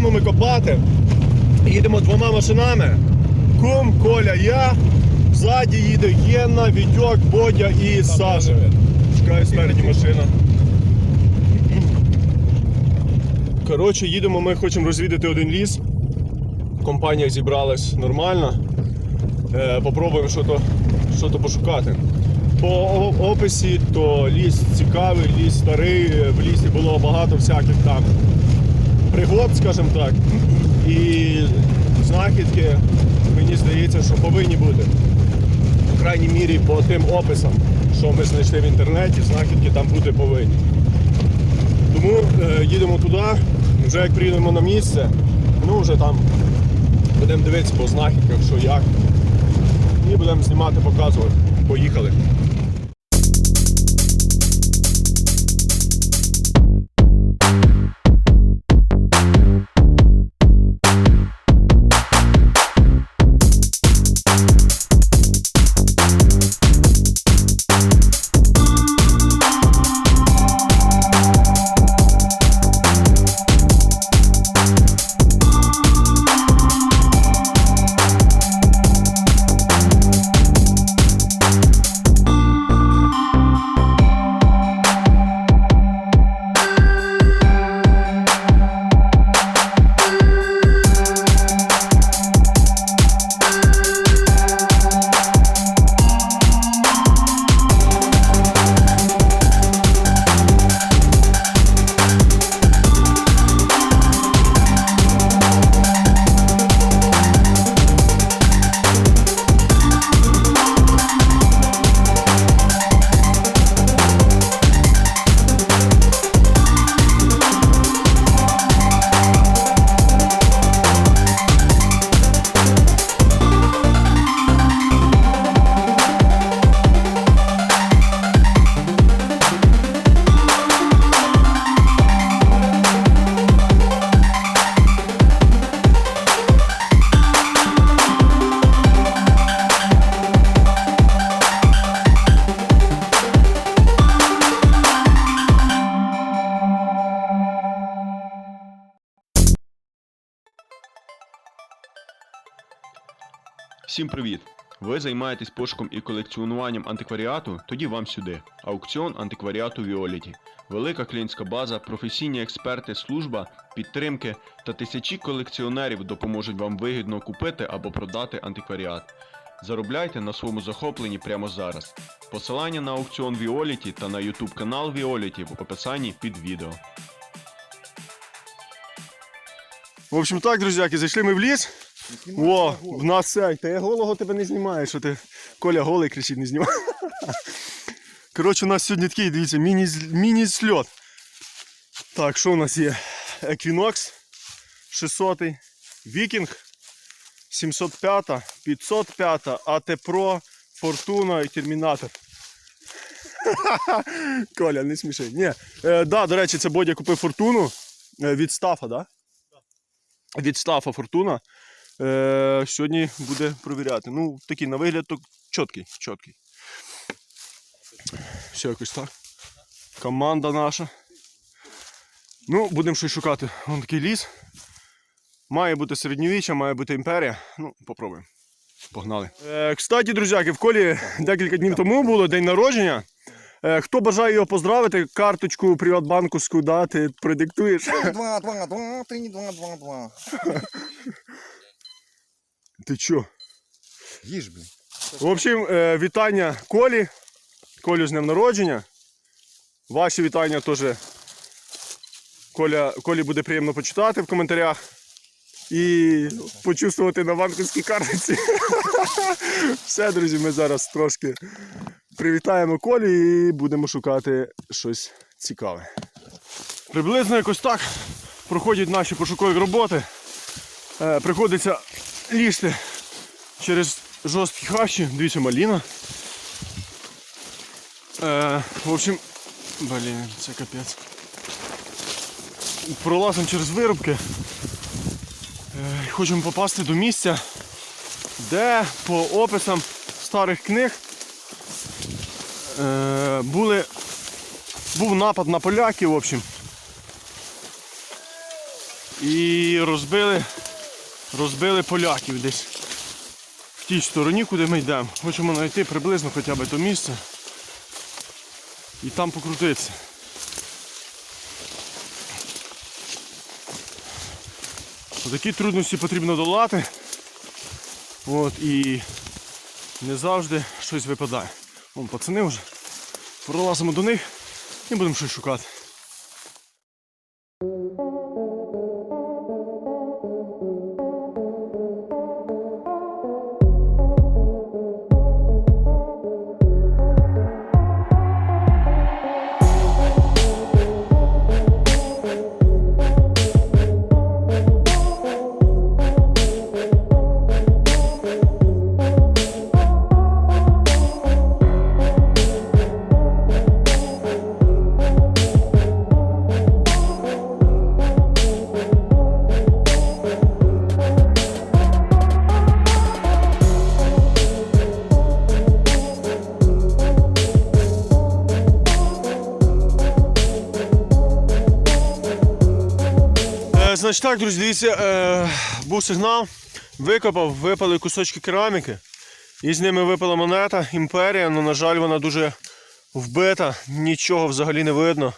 Їдемо ми копати. Їдемо двома машинами. Кум, Коля, я. Ззаді їде Єнна, Вітьок, Бодя і Саша. Чекаю спереді машина. Коротше, їдемо, ми хочемо розвідати один ліс. Компанія зібралась нормально. Е, попробуємо що то, що то пошукати. По описі, то ліс цікавий, ліс старий, е, в лісі було багато всяких там пригод, скажімо так. І знахідки, мені здається, що повинні бути. По крайній мірі по тим описам, що ми знайшли в інтернеті, знахідки там бути повинні. Тому е, їдемо туди, вже як приїдемо на місце, ну вже там будемо дивитися по знахідках, що як. І будемо знімати, показувати. Поїхали. Всім привіт! Ви займаєтесь пошуком і колекціонуванням антикваріату? Тоді вам сюди. Аукціон антикваріату Віоліті. Велика клієнтська база, професійні експерти, служба, підтримки та тисячі колекціонерів допоможуть вам вигідно купити або продати антикваріат. Заробляйте на своєму захопленні прямо зараз. Посилання на аукціон Віоліті та на YouTube канал Віоліті в описанні під відео. В общем так, друзяки, зайшли ми в ліс. О, в нас цей. Та я голого тебе не знімаю, що ти Коля голий кричить, не знімає. Коротше, у нас сьогодні такий, дивіться, міні- міні-сльот. Так, що у нас є? Equinox 600, Viking 705, 505, AT Pro, Fortuna і Термінатор. Коля, не сміши. Ні. Е, да, до речі, це Бодя купив фортуну е, від Стафа, да? від Стафа Фортуна. Е, сьогодні буде провіряти. Ну, такий на вигляд то чіткий, чіткий. Все якось так. Команда наша. Ну, будемо щось шукати. Вон такий ліс. Має бути середньовіччя, має бути імперія. Ну, попробуємо. Погнали. Е, кстати, друзяки, в колі декілька днів тому було день народження. Е, хто бажає його поздравити, карточку Приватбанковську дати, продиктуєш. Два, два, два, три, два, два, два. Ти чо? Їж, блін. В общем, е, вітання Колі. Колю з днем народження. Ваші вітання теж. Коля, Колі буде приємно почитати в коментарях. І почувствувати на банківській картці. Все, друзі, ми зараз трошки привітаємо Колі і будемо шукати щось цікаве. Приблизно якось так проходять наші пошукові роботи. Е, приходиться лізти через жорсткі хащі. Дивіться, маліна. Е, в общем, блін, це капець. Пролазимо через вирубки. Е, хочемо попасти до місця, де по описам старих книг е, були, був напад на поляків, в общем. І розбили, розбили поляків десь в тій стороні, куди ми йдемо. Хочемо знайти приблизно хоча б то місце і там покрутитися. Такі трудності потрібно долати. От, і не завжди щось випадає. Вон пацани вже. Пролазимо до них і будемо щось шукати. Значить так, друзі, дивіться, е, був сигнал, викопав, випали кусочки кераміки, і з ними випала монета імперія, але, на жаль, вона дуже вбита, нічого взагалі не видно.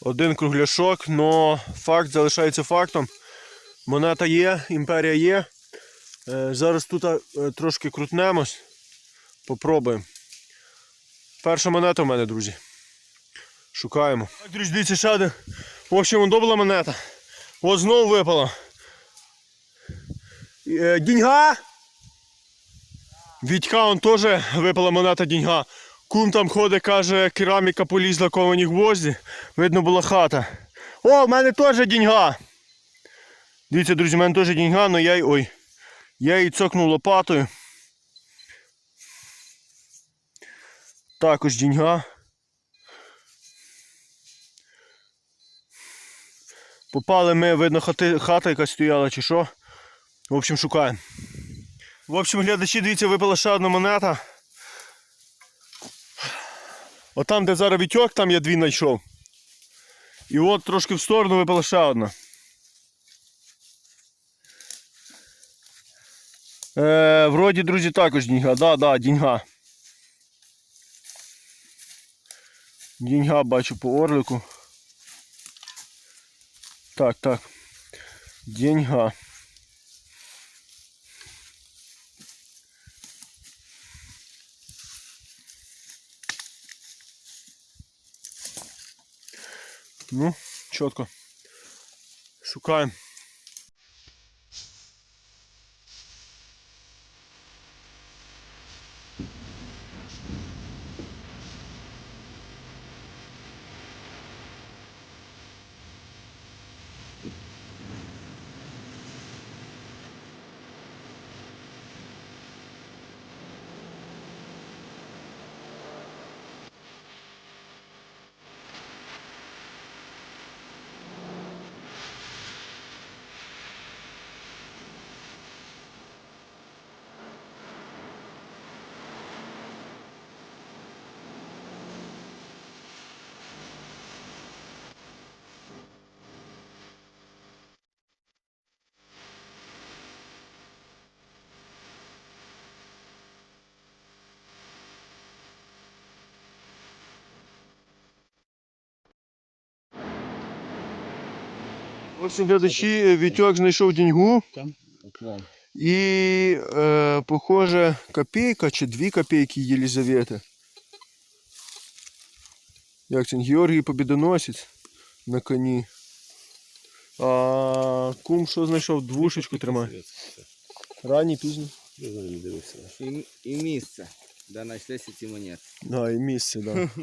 Один кругляшок, але факт залишається фактом. Монета є, імперія є. Е, зараз тут е, трошки крутнемось. Попробуємо. Перша монета в мене, друзі. Шукаємо. Так, друзі, дивіться, ще один. В общем, добла монета. От знову випало. Е, Діньга. Вітька он теж випала монета діньга. Кум там ходить, каже, кераміка полізла ковані гвозді. Видно була хата. О, в мене теж діньга. Дивіться, друзі, в мене теж діньга, але я й. Ой. Я її цокнув лопатою. Також діньга. Попали ми, видно, хати, хата якась стояла чи що. В общем, шукаємо. В общем, глядачі, дивіться, випала ще одна монета. Отам, де зараз вітьок, там я дві знайшов. І от трошки в сторону випала ще одна. Е, вроді, друзі, також діньга. Да, да, діньга. Діньга бачу по орлику. Так, так. Деньга. Ну, чітко. Шукаємо. В общем, глядачі, Вітьок знайшов деньгу. І, е, похоже, копійка чи дві копійки Єлізавети. Як це? Георгій Побідоносець на коні. А кум що знайшов? Двушечку тримає. Ранній, пізній. І, і місце, де знайшлися ці монети. Да, і місце, да.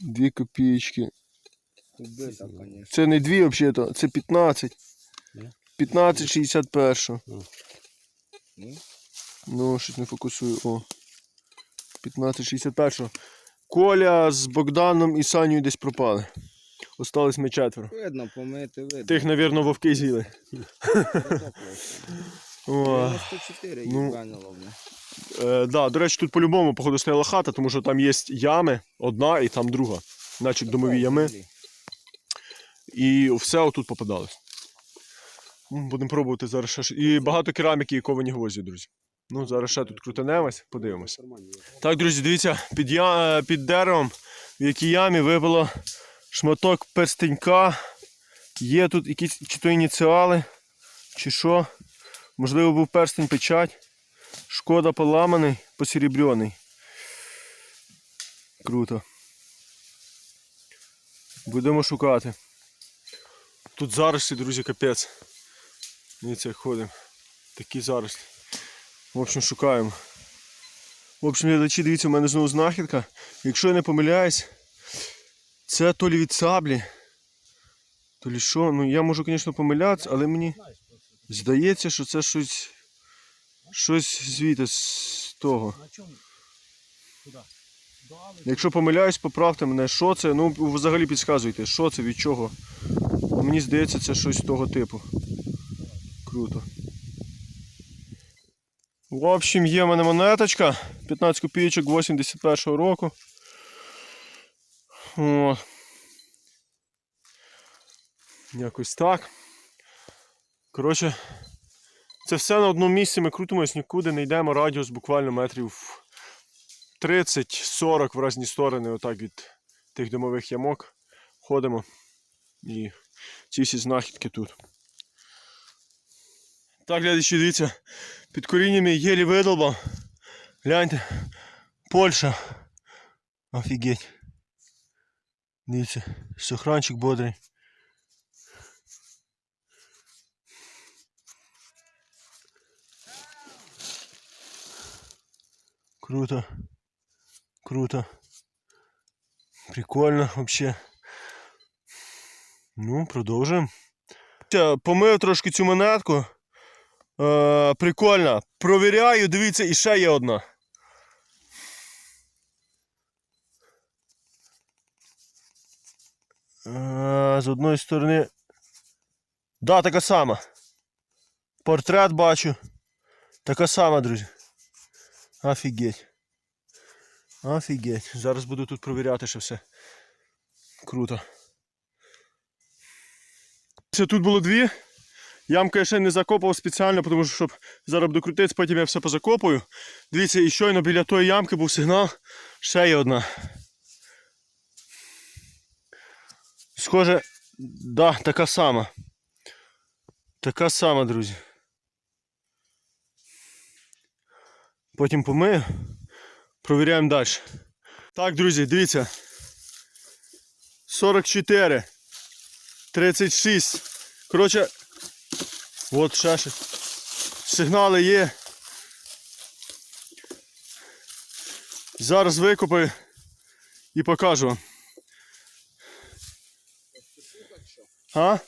Дві копійки. Убита, звісно. Це не дві взагалі, це 15. Ні? 15,61. Ну. Ну, щось не фокусую. О. 15,61. Коля з Богданом і Саню десь пропали. Остались ми четверо. Видно, помити, видно. Тих, мабуть, вовки з'їли. О. 94 Ну. їх. Е, да, до речі, тут по-любому, походу, стояла хата, тому що там є ями, одна і там друга. Значить, домові ями. І все отут попадалось. Будемо пробувати зараз ще. І багато кераміки і ковані гвозді, друзі. Ну, зараз ще тут крутанемось, подивимось. Так, друзі, дивіться, під, я... під деревом, в якій ямі вибило шматок перстенька. Є тут якісь чи то ініціали, чи що. Можливо, був перстень печать. Шкода поламаний, посеребряний. Круто. Будемо шукати. Тут зарослі, друзі, капець. Дивіться, як ходимо. Такі зарослі. В общем, шукаємо. В общем, глядачі, дивіться, у мене знову знахідка. Якщо я не помиляюсь, це то лі від саблі. То лі що, ну я можу, звісно, помилятися, але мені здається, що це щось. Щось звідти з того. Якщо помиляюсь, поправте мене, що це. Ну, взагалі підказуйте, що це, від чого. Мені здається, це щось того типу. Круто. В общем, є в мене монеточка. 15 копійочок 81-го року. От. Якось так. Коротше, це все на одному місці. Ми крутимось нікуди, не йдемо. Радіус буквально метрів 30-40 в різні сторони, отак від тих домових ямок. Ходимо. І ці всі знахідки тут. Так, глядачі, дивіться, під коріннями єлі видолба. Гляньте, Польща. Офігеть. Дивіться, сохранчик бодрий. Круто. Круто. Прикольно вообще. Ну, продовжуємо. Помив трошки цю монетку. Е, прикольно. Провіряю, дивіться, і ще є одна. Е, з одної сторони. Да, така сама. Портрет бачу. Така сама, друзі. Офігеть. Офігеть. Зараз буду тут провіряти ще все. Круто. Тут було дві. Ямку я ще не закопував спеціально, тому що щоб зараз буду крутитися, потім я все позакопую. Дивіться, і щойно біля тої ямки був сигнал. Ще є одна. Схоже, да, така сама. Така сама, друзі. Потім помию. Провіряємо далі. Так, друзі, дивіться. 44. 36. Коротше, от ще. Сигнали є. Зараз викопаю і покажу вам. А?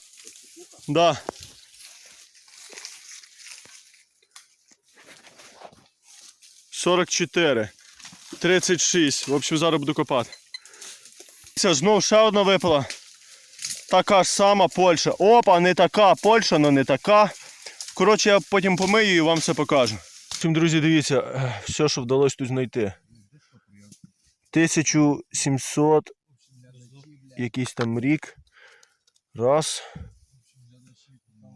Да. Сорок чотири. 36. В общем, зараз буду копати. Знов ще одна випала. Така ж сама Польща. Опа, не така Польща, але не така. Коротше, я потім помию і вам все покажу. В общем, друзі, дивіться, все, що вдалося тут знайти. 1700 якийсь там рік. Раз.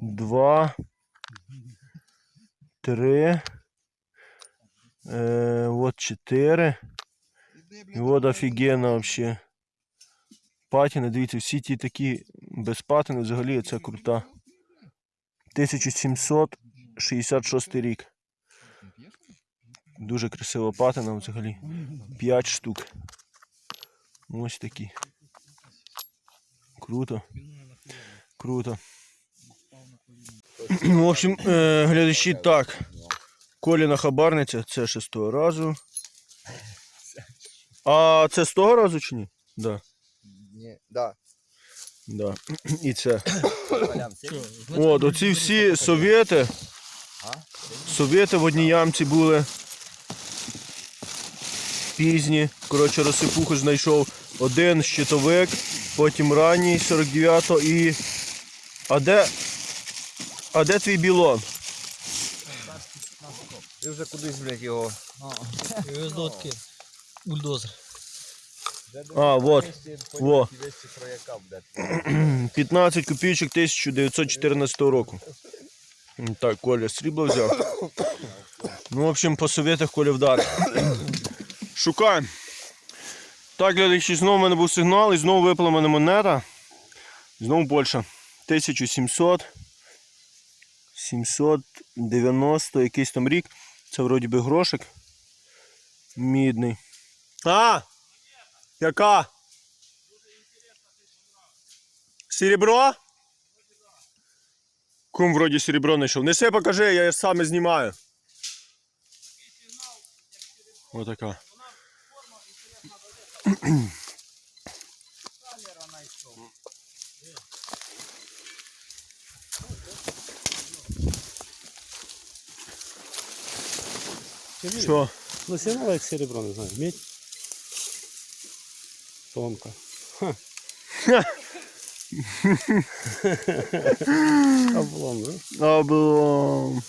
Два. Три. Е, от чотири. І от офігенно вообще. Патіни, дивіться, всі ті такі без патини взагалі це крута. 1766 рік. Дуже красива патина взагалі. 5 штук. Ось такі. Круто. Круто. В общем, е, глядачі так. Коліна хабарниця, це ще з того разу. А це з того разу чи ні? Да. Не, да. Да. І це. От, оці всі совєти. Совєти в одній ямці були. Пізні. Коротше, розсипуху знайшов один щитовик, потім ранній 49-го і. А де. А де твій білон? Ти вже кудись, блядь, його. ОСД бульдозер. А, вот. Во. 15 копійочок 1914 року. Так, Коля срібло взяв. Ну, в общем, по совєтах Коля вдарив. Шукаємо. Так, глядачі, знову в мене був сигнал і знову випала в мене монета. Знову більше. 1700. 790 якийсь там рік. Це вроді би грошик. Мідний. А! Яка? Серебро? Кум вроді серебро знайшов. Неси покажи, я саме знімаю. Отака. Що? Ну, все равно як серебро, не знаю. Медь. Тонко. Облом, да? Облом.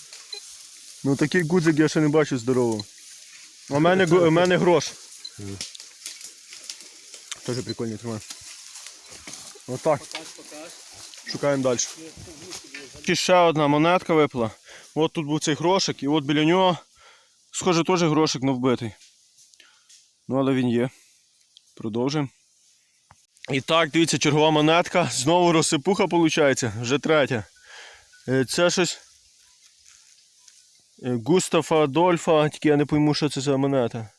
Ну такий гудзик я ще не бачу здорового. А в мене, у мене грош. Теж прикольний тримай. Отак. Шукаємо далі. І ще одна монетка випала. От тут був цей грошик, і от біля нього, схоже, теж грошик не вбитий. Ну, але він є. Продовжуємо. І так, дивіться, чергова монетка. Знову розсипуха виходить, вже третя. Е, Це щось. е, Густафа Адольфа, тільки я не пойму, що це за монета.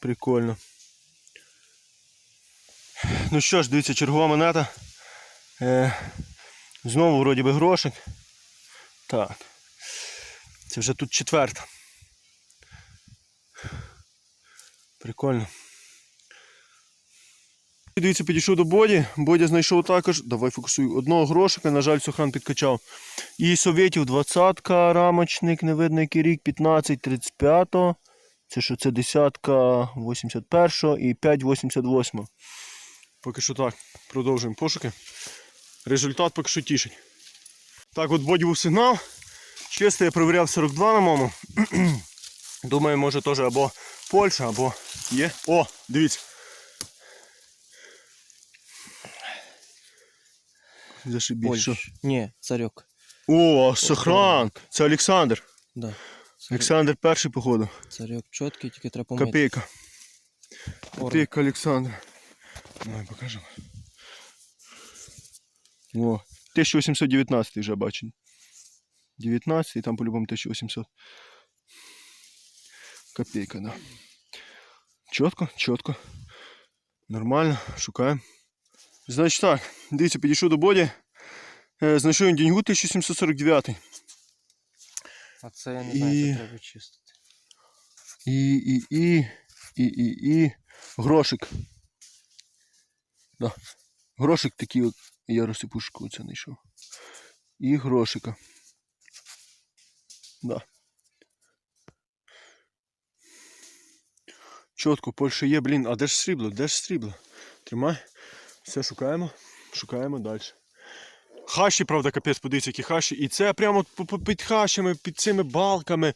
Прикольно. Ну що ж, дивіться, чергова монета. Е, знову вроді би грошик. Так. Це вже тут четверта. Прикольно. Дивіться, підійшов до Боді. Бодя знайшов також. Давай фокусую. Одного грошика, на жаль, Сухан підкачав. І совєтів 20-ка, рамочник, не видно який рік, 15 35 Це що це десятка 81 і 5 88 Поки що так. Продовжуємо пошуки. Результат поки що тішить. Так, от Боді був сигнал. Чисто я перевіряв 42 на моєму. Думаю, може теж або Польща, або є. О, дивіться. Зашибіть, що. Ні, царьок. О, Сохран! Це Олександр. Да. Олександр перший, походу. Царьок чіткий, тільки треба помити. Копійка. Копійка Олександр. Давай покажемо. О, 1819 вже бачу. 19 і там по-любому 1800. Копійка, да. Чітко, чітко. Нормально, шукаємо. Значить так, дивіться, підійшов до боді. Е, Знайшов деньгу 1749. А це я не знаю, І- це треба чистити. І, і, і, і, і, і. Грошик. Да. Грошик такий от. Я розсипушку це знайшов. І грошика. Да. Чітко, Польща є, блін, а де ж срібло? Де ж срібло? Тримай. Все шукаємо. Шукаємо далі. Хащі, правда, капець, подивіться, які хащі. І це прямо під хащами, під цими балками.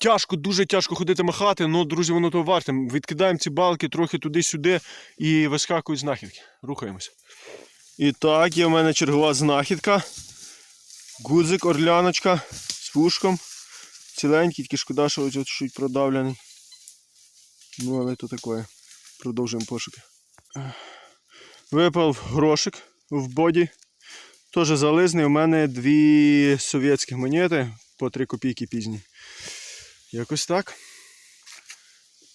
Тяжко, дуже тяжко ходити махати, ну, друзі, воно то варте. Відкидаємо ці балки трохи туди-сюди і вискакують знахідки. Рухаємося. І так, є в мене чергова знахідка. Гудзик, орляночка з пушком. Ціленький, тільки шкода, що ось чуть продавлений. Ну, але то таке. Продовжуємо пошуки. Випав грошик в боді. Теж зализний. У мене дві совєтські монети по 3 копійки пізні. Якось так.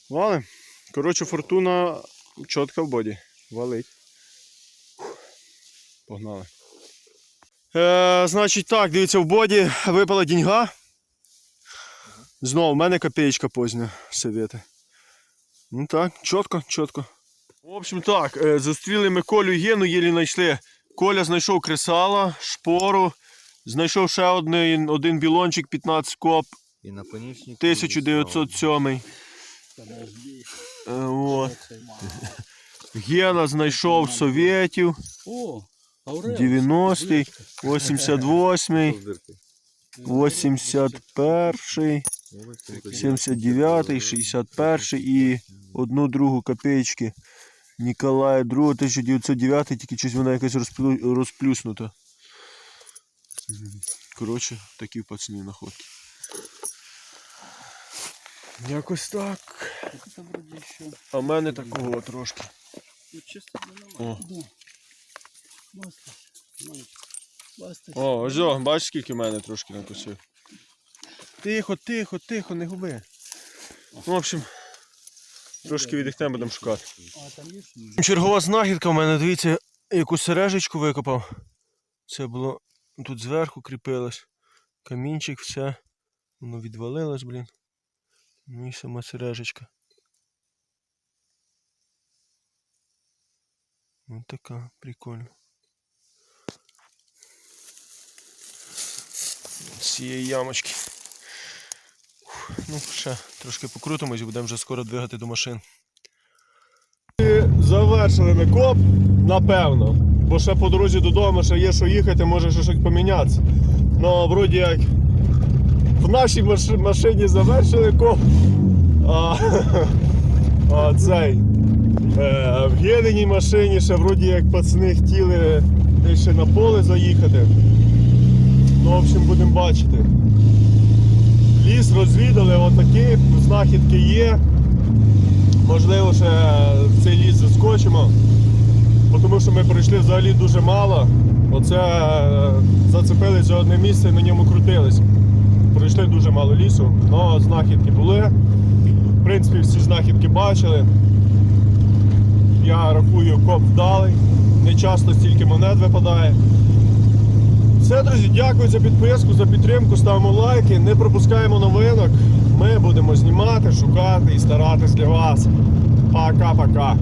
Валим. Коротше, фортуна чітка в боді. Валить. Погнали. Е, значить так, дивіться, в боді випала діньга. Знову, в мене копеечка позня совєти. Ну так, чітко, чітко. В общем так, е, зустріли ми Колю і Гену, єлі знайшли. Коля знайшов кресала, шпору, знайшов ще один, один білончик, 15 коп, І наконечник. 1907. Е, от. Гена знайшов совєтів, О, Аурел. 90-й, 88-й. 81, 79, 61 і одну другу копеечки Ніколая II 1909, тільки щось вона якась розплю... розплюснута. Коротше, такі пацани находки. Якось так. А в мене такого трошки. О. О, ось, бачиш, скільки в мене трошки накосив. Тихо, тихо, тихо, не губи. Ну, в общем, трошки віддихнемо, будемо шукати. Чергова знахідка в мене, дивіться, яку сережечку викопав. Це було тут зверху кріпилось. Камінчик, все. Воно відвалилось, блін. Ну і сама сережечка. Ось така, прикольна. Цієї ямочки. Ну, ще трошки покрутимось і будемо вже скоро двигати до машин. Завершили ми коп, напевно. Бо ще по дорозі додому ще є що їхати, може ще щось помінятися. Ну, вроді як в нашій маш- машині завершили коп. А, а цей. Е, в Гениній машині ще вроді як пацани хотіли десь ще на поле заїхати. Ну, в общем, будемо бачити. Ліс розвідали, отакі знахідки є. Можливо, ще в цей ліс заскочимо. Тому що ми пройшли взагалі дуже мало. Оце е, зацепились за одне місце і на ньому крутились. Пройшли дуже мало лісу, але знахідки були. В принципі, всі знахідки бачили. Я рахую, коп вдалий. Не часто стільки монет випадає. Все, друзі, дякую за підписку, за підтримку. Ставимо лайки, не пропускаємо новинок. Ми будемо знімати, шукати і старатись для вас. Пока-пока.